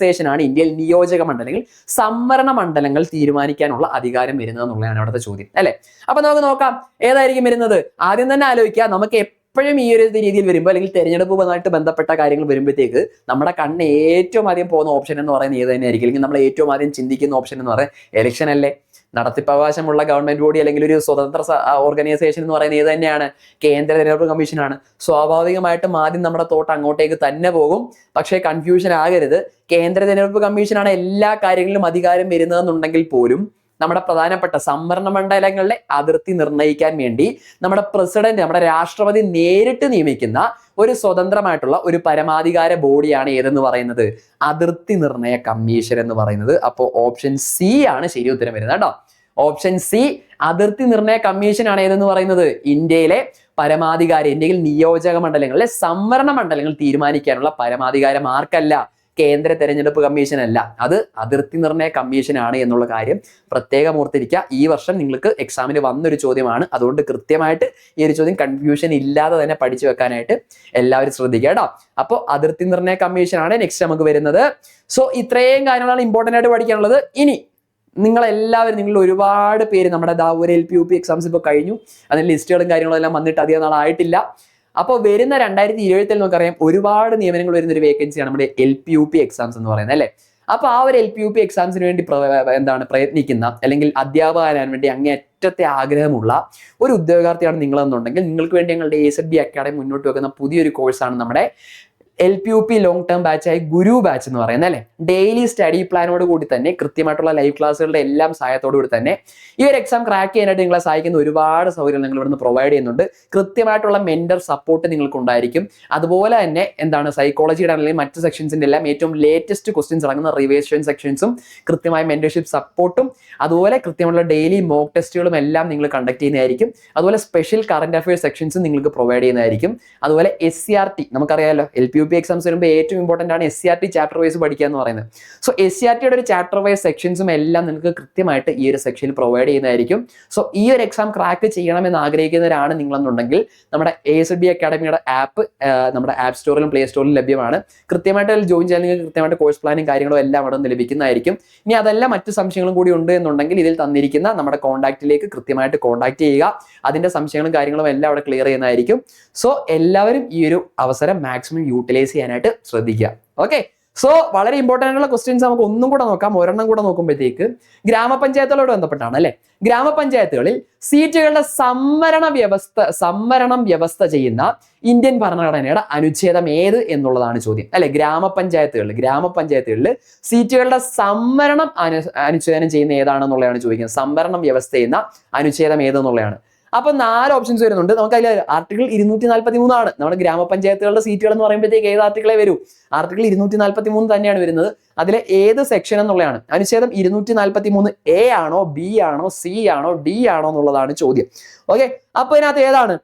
ഓർഗനൈസേഷനാണ് ഇന്ത്യയിൽ നിയോജക മണ്ഡലങ്ങൾ സംവരണ മണ്ഡലങ്ങൾ തീരുമാനിക്കാനുള്ള അധികാരം വരുന്നത് എന്നുള്ളതാണ് അവിടുത്തെ ചോദ്യം അല്ലെ? അപ്പൊ നമുക്ക് നോക്കാം ഏതായിരിക്കും വരുന്നത്? ആദ്യം തന്നെ ആലോചിക്കുക നമുക്ക് എപ്പോഴും ഈ ഒരു രീതിയിൽ വരുമ്പോൾ അല്ലെങ്കിൽ തെരഞ്ഞെടുപ്പുമായിട്ട് ബന്ധപ്പെട്ട കാര്യങ്ങൾ വരുമ്പോഴത്തേക്ക് നമ്മുടെ കണ്ണ് ഏറ്റവും ആദ്യം പോകുന്ന ഓപ്ഷൻ എന്ന് പറയുന്നത് ഏത് തന്നെയായിരിക്കും? അല്ലെങ്കിൽ നമ്മൾ ഏറ്റവും ആദ്യം ചിന്തിക്കുന്ന ഓപ്ഷൻ എന്ന് പറയുന്നത് എലക്ഷൻ അല്ലേ? നടത്തിപ്പവകാശമുള്ള ഗവൺമെന്റ് ബോഡി അല്ലെങ്കിൽ ഒരു സ്വതന്ത്ര ഓർഗനൈസേഷൻ എന്ന് പറയുന്നത് ഏത് തന്നെയാണ്. കേന്ദ്ര തെരഞ്ഞെടുപ്പ് കമ്മീഷനാണ് സ്വാഭാവികമായിട്ടും ആദ്യം നമ്മുടെ തോട്ട് അങ്ങോട്ടേക്ക് തന്നെ പോകും. പക്ഷേ കൺഫ്യൂഷൻ ആകരുത്. കേന്ദ്ര തെരഞ്ഞെടുപ്പ് കമ്മീഷനാണ് എല്ലാ കാര്യങ്ങളിലും അധികാരം വരുന്നതെന്നുണ്ടെങ്കിൽ പോലും നമ്മുടെ പ്രധാനപ്പെട്ട സംവരണ മണ്ഡലങ്ങളിലെ അതിർത്തി നിർണയിക്കാൻ വേണ്ടി നമ്മുടെ പ്രസിഡന്റ് നമ്മുടെ രാഷ്ട്രപതി നേരിട്ട് നിയമിക്കുന്ന ഒരു സ്വതന്ത്രമായിട്ടുള്ള ഒരു പരമാധികാര ബോഡിയാണ് ഏതെന്ന് പറയുന്നത്? അതിർത്തി നിർണയ കമ്മീഷൻ എന്ന് പറയുന്നത്. അപ്പോൾ ഓപ്ഷൻ സി ആണ് ശരി ഉത്തരം വരുന്നത് കേട്ടോ. ഓപ്ഷൻ സി അതിർത്തി നിർണയ കമ്മീഷൻ ആണ് ഏതെന്ന് പറയുന്നത്? ഇന്ത്യയിലെ പരമാധികാരി ഇന്ത്യയിൽ നിയോജക മണ്ഡലങ്ങളിലെ സംവരണ മണ്ഡലങ്ങൾ തീരുമാനിക്കാനുള്ള പരമാധികാരം ആർക്കല്ല കേന്ദ്ര തെരഞ്ഞെടുപ്പ് കമ്മീഷൻ അല്ല. അത് അതിർത്തി നിർണയ കമ്മീഷൻ ആണ് എന്നുള്ള കാര്യം പ്രത്യേകം ഓർത്തിരിക്കുക ഈ വർഷം നിങ്ങൾക്ക് എക്സാമിന് വന്നൊരു ചോദ്യമാണ്. അതുകൊണ്ട് കൃത്യമായിട്ട് ഈ ഒരു ചോദ്യം കൺഫ്യൂഷൻ ഇല്ലാതെ തന്നെ പഠിച്ചു വെക്കാനായിട്ട് എല്ലാവരും ശ്രദ്ധിക്കുക കേട്ടോ. അപ്പോൾ അതിർത്തി നിർണയ കമ്മീഷൻ ആണ് നെക്സ്റ്റ് നമുക്ക് വരുന്നത്. സോ ഇത്രയും കാര്യങ്ങളാണ് ഇമ്പോർട്ടന്റ് ആയിട്ട് പഠിക്കാനുള്ളത്. ഇനി നിങ്ങളെല്ലാവരും നിങ്ങൾ ഒരുപാട് പേര് നമ്മുടെ ദാ ഒരു L P U P exams ഇപ്പോൾ കഴിഞ്ഞു. അതിന് ലിസ്റ്റുകളും കാര്യങ്ങളും എല്ലാം വന്നിട്ട് അധികം നാളായിട്ടില്ല. അപ്പോൾ വരുന്ന രണ്ടായിരത്തി ഇരുപത്തിൽ നമുക്കറിയാം ഒരുപാട് നിയമനങ്ങൾ വരുന്ന ഒരു വേക്കൻസിയാണ് നമ്മുടെ L P U P exams എന്ന് പറയുന്നത് അല്ലേ? അപ്പൊ ആ ഒരു എൽ പി യു പി എക്സാംസിന് വേണ്ടി എന്താണ് പ്രയത്നിക്കുന്ന അല്ലെങ്കിൽ അധ്യാപകരാൻ വേണ്ടി അങ്ങേയറ്റത്തെ ആഗ്രഹമുള്ള ഒരു ഉദ്യോഗാർത്ഥിയാണ് നിങ്ങളെന്നുണ്ടെങ്കിൽ നിങ്ങൾക്ക് വേണ്ടി ഞങ്ങളുടെ എ എസ് ബി അക്കാഡമി മുന്നോട്ട് വെക്കുന്ന പുതിയൊരു കോഴ്സാണ് നമ്മുടെ L P U P long term ബാച്ചായി ഗുരു ബാച്ച് എന്ന് പറയുന്നത് അല്ലേ? ഡെയിലി സ്റ്റഡി പ്ലാനോട് കൂടി തന്നെ കൃത്യമായിട്ടുള്ള ലൈവ് ക്ലാസ്സുകളുടെ എല്ലാം സഹായത്തോടു കൂടി തന്നെ ഈ ഒരു എക്സാം ക്രാക്ക് ചെയ്യാനായിട്ട് നിങ്ങളെ സഹായിക്കുന്ന ഒരുപാട് സൗകര്യം നിങ്ങൾ ഇവിടുന്ന് പ്രൊവൈഡ് ചെയ്യുന്നുണ്ട്. കൃത്യമായിട്ടുള്ള മെന്റർ സപ്പോർട്ട് നിങ്ങൾക്ക് ഉണ്ടായിരിക്കും. അതുപോലെ തന്നെ എന്താണ് സൈക്കോളജിയുടെ അല്ലെങ്കിൽ മറ്റ് സെക്ഷൻസിന്റെ എല്ലാം ഏറ്റവും ലേറ്റസ്റ്റ് ക്വസ്റ്റ്യൻസ് അടങ്ങുന്ന റിവേഷൻ സെക്ഷൻസും കൃത്യമായ മെന്റർഷിപ്പ് സപ്പോർട്ടും അതുപോലെ കൃത്യമായിട്ടുള്ള ഡെയിലി മോക്ക് ടെസ്റ്റുകളും എല്ലാം നിങ്ങൾ കണ്ടക്ട് ചെയ്യുന്നതായിരിക്കും. അതുപോലെ സ്പെഷ്യൽ കറന്റ് അഫയേഴ്സ് സെക്ഷൻസും നിങ്ങൾക്ക് പ്രൊവൈഡ് ചെയ്യുന്നതായിരിക്കും. അതുപോലെ എസ് സി ആർ ടി നമുക്കറിയാമല്ലോ L P U P exams വരുമ്പോൾ ഏറ്റവും ഇമ്പോർട്ടന്റ് ആണ് S C R T chapter wise പഠിക്കുക എന്ന് പറയുന്നത്. സോ എസ് സി ആർ ടിയുടെ ഒരു ചാപ്റ്റർ വൈസ് സെക്ഷൻസും എല്ലാം നിങ്ങൾക്ക് കൃത്യമായിട്ട് ഈ ഒരു സെക്ഷനിൽ പ്രൊവൈഡ് ചെയ്യുന്നതായിരിക്കും. സോ ഈ ഒരു എക്സാം ക്രാക്ക് ചെയ്യണമെന്ന് ആഗ്രഹിക്കുന്നവരാണ് നിങ്ങളെന്നുണ്ടെങ്കിൽ നമ്മുടെ എ എസ് ബി അക്കാഡമിയുടെ ആപ്പ് നമ്മുടെ ആപ്പ് സ്റ്റോറിലും പ്ലേ സ്റ്റോറിലും ലഭ്യമാണ്. കൃത്യമായിട്ട് അതിൽ ജോയിൻ ചെയ്യാൻ കൃത്യമായിട്ട് കോഴ്സ് പ്ലാനും കാര്യങ്ങളും എല്ലാം അവിടെ നിന്ന് ലഭിക്കുന്നതായിരിക്കും. ഇനി അതെല്ലാം മറ്റു സംശയങ്ങളും കൂടി ഉണ്ട് എന്നുണ്ടെങ്കിൽ ഇതിൽ തന്നിരിക്കുന്ന നമ്മുടെ കോൺടാക്റ്റിലേക്ക് കൃത്യമായിട്ട് കോൺടാക്ട് ചെയ്യുക. അതിന്റെ സംശയങ്ങളും കാര്യങ്ങളും എല്ലാം അവിടെ ക്ലിയർ ചെയ്യുന്നതായിരിക്കും. സോ എല്ലാവരും ഈ ഒരു അവസരം മാക്സിമം യൂട്ടിലൈസ് ചെയ്യാനായിട്ട് ശ്രദ്ധിക്കുക. ഓക്കെ സോ വളരെ ഇമ്പോർട്ടന്റ് ആയിട്ടുള്ള ക്വസ്റ്റ്യൻസ് നമുക്ക് ഒന്നും കൂടെ നോക്കാം. ഒരെണ്ണം കൂടെ നോക്കുമ്പോഴത്തേക്ക് ഗ്രാമപഞ്ചായത്തുകളോട് ബന്ധപ്പെട്ടാണ് അല്ലെ? ഗ്രാമപഞ്ചായത്തുകളിൽ സീറ്റുകളുടെ സംവരണ വ്യവസ്ഥ സംവരണം വ്യവസ്ഥ ചെയ്യുന്ന ഇന്ത്യൻ ഭരണഘടനയുടെ അനുച്ഛേദം ഏത് എന്നുള്ളതാണ് ചോദ്യം. അല്ലെ? ഗ്രാമപഞ്ചായത്തുകളിൽ ഗ്രാമപഞ്ചായത്തുകളിൽ സീറ്റുകളുടെ സംവരണം അനു അനുച്ഛേദനം ചെയ്യുന്ന ഏതാണെന്നുള്ളതാണ് ചോദിക്കുന്നത്. സംവരണം വ്യവസ്ഥ ചെയ്യുന്ന അനുച്ഛേദം ഏതെന്നുള്ളതാണ്. അപ്പൊ നാല് ഓപ്ഷൻസ് വരുന്നുണ്ട്. നമുക്ക് അതിൽ ആർട്ടിക്കിൾ ഇരുന്നൂറ്റി നാൽപ്പത്തി മൂന്നാണ് നമ്മുടെ ഗ്രാമപഞ്ചായത്തുകളുടെ സീറ്റുകൾ എന്ന് പറയുമ്പോഴത്തേക്ക് ഏത് ആർട്ടിക്കിളെ വരൂ? ആർട്ടിക്കിൾ ഇരുന്നൂറ്റി നാൽപ്പത്തി മൂന്ന് തന്നെയാണ് വരുന്നത്. അതിലെ ഏത് സെക്ഷൻ എന്നുള്ളതാണ്. അനുച്ഛേദം ഇരുന്നൂറ്റി നാൽപ്പത്തി മൂന്ന് എ ആണോ ബി ആണോ സി ആണോ ഡി ആണോ എന്നുള്ളതാണ് ചോദ്യം. ഓക്കെ അപ്പൊ ഇതിനകത്ത് ഏതാണ്?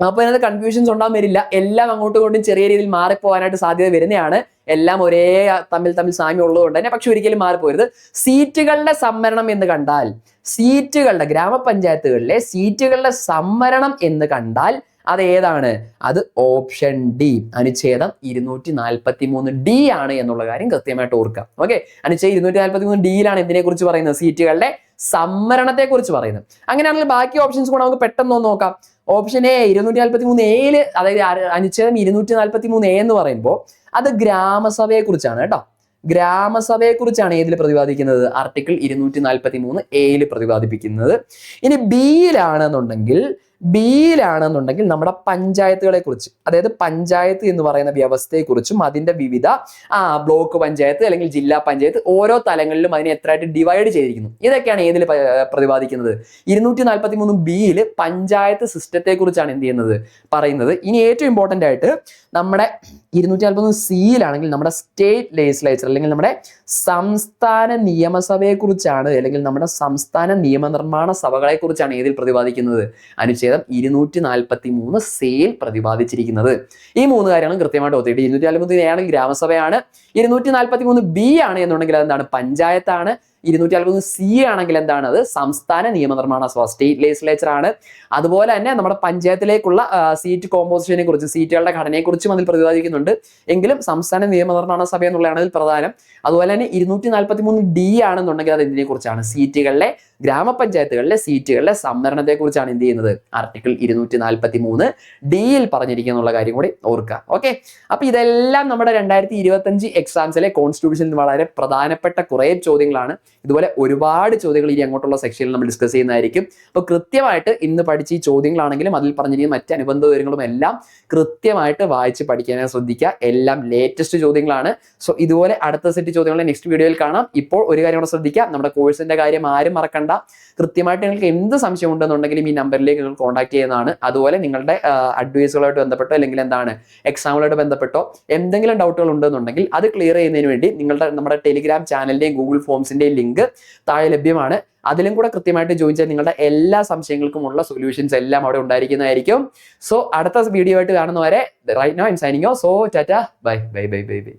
അപ്പൊ അതിനകത്ത് കൺഫ്യൂഷൻസ് ഉണ്ടാകാൻ വരില്ല. എല്ലാം അങ്ങോട്ടും ഇങ്ങോട്ടും ചെറിയ രീതിയിൽ മാറിപ്പോവാനായിട്ട് സാധ്യത വരുന്നതാണ്. എല്ലാം ഒരേ തമ്മിൽ തമ്മിൽ സാമ്യം ഉള്ളതുകൊണ്ട് തന്നെ പക്ഷെ ഒരിക്കലും മാറിപ്പോരുത്. സീറ്റുകളുടെ സംവരണം എന്ന് കണ്ടാൽ സീറ്റുകളുടെ ഗ്രാമപഞ്ചായത്തുകളിലെ സീറ്റുകളുടെ സംവരണം എന്ന് കണ്ടാൽ അത് ഏതാണ് അത് ഓപ്ഷൻ ഡി. അനുച്ഛേദം ഇരുന്നൂറ്റി നാൽപ്പത്തി മൂന്ന് ഡി ആണ് എന്നുള്ള കാര്യം കൃത്യമായിട്ട് ഓർക്കുക. ഓക്കെ? അനുച്ഛേദം ഇരുന്നൂറ്റി നാൽപ്പത്തി മൂന്ന് ഡിയിലാണ് എന്തിനെ കുറിച്ച് പറയുന്നത്? സീറ്റുകളുടെ സംവരണത്തെ കുറിച്ച് പറയുന്നത്. അങ്ങനെയാണെങ്കിൽ ബാക്കി ഓപ്ഷൻസ് കൂടെ നമുക്ക് പെട്ടെന്ന് നോക്കാം. ഓപ്ഷൻ എ ഇരുന്നൂറ്റി നാൽപ്പത്തി മൂന്ന് എയിൽ അതായത് അനുച്ഛേദം ഇരുന്നൂറ്റി നാൽപ്പത്തി മൂന്ന് എ എന്ന് പറയുമ്പോൾ അത് ഗ്രാമസഭയെ കുറിച്ചാണ് കേട്ടോ. ഗ്രാമസഭയെ കുറിച്ചാണ് ഏതിൽ പ്രതിപാദിക്കുന്നത്? ആർട്ടിക്കിൾ ഇരുന്നൂറ്റി നാൽപ്പത്തി മൂന്ന് എയിൽ പ്രതിപാദിപ്പിക്കുന്നത്. ഇനി ബിയിലാണെന്നുണ്ടെങ്കിൽ ബിയിലാണെന്നുണ്ടെങ്കിൽ നമ്മുടെ പഞ്ചായത്തുകളെ കുറിച്ച് അതായത് പഞ്ചായത്ത് എന്ന് പറയുന്ന വ്യവസ്ഥയെക്കുറിച്ചും അതിന്റെ വിവിധ ബ്ലോക്ക് പഞ്ചായത്ത് അല്ലെങ്കിൽ ജില്ലാ പഞ്ചായത്ത് ഓരോ തലങ്ങളിലും അതിനെ എത്രയായിട്ട് ഡിവൈഡ് ചെയ്തിരിക്കുന്നു. ഇതൊക്കെയാണ് ഏതിൽ പ്രതിപാദിക്കുന്നത് ഇരുന്നൂറ്റി നാൽപ്പത്തി മൂന്ന് ബിയിൽ പഞ്ചായത്ത് സിസ്റ്റത്തെ കുറിച്ചാണ് എന്ത് ചെയ്യുന്നത്? പറയുന്നത്. ഇനി ഏറ്റവും ഇമ്പോർട്ടന്റ് ആയിട്ട് നമ്മുടെ ഇരുന്നൂറ്റി നാൽപ്പത്തി മൂന്ന് സിയിലാണെങ്കിൽ നമ്മുടെ സ്റ്റേറ്റ് ലെജിസ്ലേച്ചർ അല്ലെങ്കിൽ നമ്മുടെ സംസ്ഥാന നിയമസഭയെക്കുറിച്ചാണ് അല്ലെങ്കിൽ നമ്മുടെ സംസ്ഥാന നിയമനിർമ്മാണ സഭകളെക്കുറിച്ചാണ് ഏതിൽ പ്രതിപാദിക്കുന്നത്? അനുച്ഛേദം ഇരുന്നൂറ്റി നാൽപ്പത്തി മൂന്ന് സെയിൽ പ്രതിപാദിച്ചിരിക്കുന്നത്. ഈ മൂന്ന് കാര്യങ്ങളും കൃത്യമായിട്ട് ഒത്തിയിട്ട് ഇരുന്നൂറ്റി നാൽപ്പത്തി ആണെങ്കിൽ ഗ്രാമസഭയാണ് ഇരുന്നൂറ്റി നാൽപ്പത്തി മൂന്ന് ബി ആണ് എന്നുണ്ടെങ്കിൽ അതെന്താണ്? പഞ്ചായത്താണ്. ഇരുന്നൂറ്റി നാൽപ്പത്തി സി ആണെങ്കിൽ എന്താണ്? അത് സംസ്ഥാന നിയമനിർമ്മാണ സഭ സ്റ്റേറ്റ് ലെജിസ്ലേച്ചർ ആണ്. അതുപോലെ തന്നെ നമ്മുടെ പഞ്ചായത്തിലേക്കുള്ള സീറ്റ് കോമ്പോസിഷനെ കുറിച്ച് സീറ്റുകളുടെ ഘടനയെക്കുറിച്ചും അതിൽ പ്രതിപാദിക്കുന്നുണ്ട്. എങ്കിലും സംസ്ഥാന നിയമനിർമ്മാണ സഭ എന്നുള്ളതാണ് അതിൽ പ്രധാനം. അതുപോലെ തന്നെ ഇരുന്നൂറ്റി നാൽപ്പത്തി മൂന്ന് ഡി ആണെന്നുണ്ടെങ്കിൽ അത് എന്തിനെ കുറിച്ചാണ് സീറ്റുകളിലെ ഗ്രാമപഞ്ചായത്തുകളിലെ സീറ്റുകളിലെ സംവരണത്തെ കുറിച്ചാണ് എന്ത് ചെയ്യുന്നത്? ആർട്ടിക്കിൾ ഇരുന്നൂറ്റി നാൽപ്പത്തി മൂന്ന് ഡിയിൽ പറഞ്ഞിരിക്കുന്നുള്ള കാര്യം കൂടി ഓർക്കുക. ഓക്കെ അപ്പൊ ഇതെല്ലാം നമ്മുടെ രണ്ടായിരത്തി ഇരുപത്തി അഞ്ച് എക്സാംസിലെ കോൺസ്റ്റിറ്റ്യൂഷനിൽ വളരെ പ്രധാനപ്പെട്ട കുറേ ചോദ്യങ്ങളാണ്. ഇതുപോലെ ഒരുപാട് ചോദ്യങ്ങൾ ഇനി അങ്ങോട്ടുള്ള സെക്ഷനിൽ നമ്മൾ ഡിസ്കസ് ചെയ്യുന്നതായിരിക്കും. അപ്പോൾ കൃത്യമായിട്ട് ഇന്ന് പഠിച്ച ഈ ചോദ്യങ്ങളാണെങ്കിലും അതിൽ പറഞ്ഞിരിക്കുന്ന മറ്റ് അനുബന്ധ വിവരങ്ങളും എല്ലാം കൃത്യമായിട്ട് വായിച്ച് പഠിക്കാനായി ശ്രദ്ധിക്കുക. എല്ലാം ലേറ്റസ്റ്റ് ചോദ്യങ്ങളാണ്. സോ ഇതുപോലെ അടുത്ത സെറ്റ് ചോദ്യങ്ങളെ നെക്സ്റ്റ് വീഡിയോയിൽ കാണാം. ഇപ്പോൾ ഒരു കാര്യം കൂടെ ശ്രദ്ധിക്കുക. നമ്മുടെ കോഴ്സിന്റെ കാര്യം ആരും മറക്കണ്ട കൃത്യമായിട്ട് നിങ്ങൾക്ക് എന്ത് സംശയം ഉണ്ടെന്നുണ്ടെങ്കിലും ഈ നമ്പറിലേക്ക് നിങ്ങൾ കോൺടാക്ട് ചെയ്യുന്നതാണ്. അതുപോലെ നിങ്ങളുടെ അഡ്വൈസുകളായിട്ട് ബന്ധപ്പെട്ടോ അല്ലെങ്കിൽ എന്താണ് എക്സാമുകളായിട്ട് ബന്ധപ്പെട്ടോ എന്തെങ്കിലും ഡൗട്ടുകൾ ഉണ്ടെന്നുണ്ടെങ്കിൽ അത് ക്ലിയർ ചെയ്യുന്നതിന് വേണ്ടി നിങ്ങളുടെ നമ്മുടെ ടെലിഗ്രാം ചാനലിന്റെയും ഗൂഗിൾ ഫോംസിന്റെയും ലിങ്ക് താഴെ ലഭ്യമാണ്. അതിലും കൂടെ കൃത്യമായിട്ട് ജോയിൻ ചെയ്യാൻ നിങ്ങളുടെ എല്ലാ സംശയങ്ങൾക്കുമുള്ള സൊല്യൂഷൻസ് എല്ലാം അവിടെ ഉണ്ടായിരിക്കുന്നതായിരിക്കും. സോ അടുത്ത വീഡിയോ ആയിട്ട് കാണുന്നവരെ right no in signing so tata bye bye bye bye bye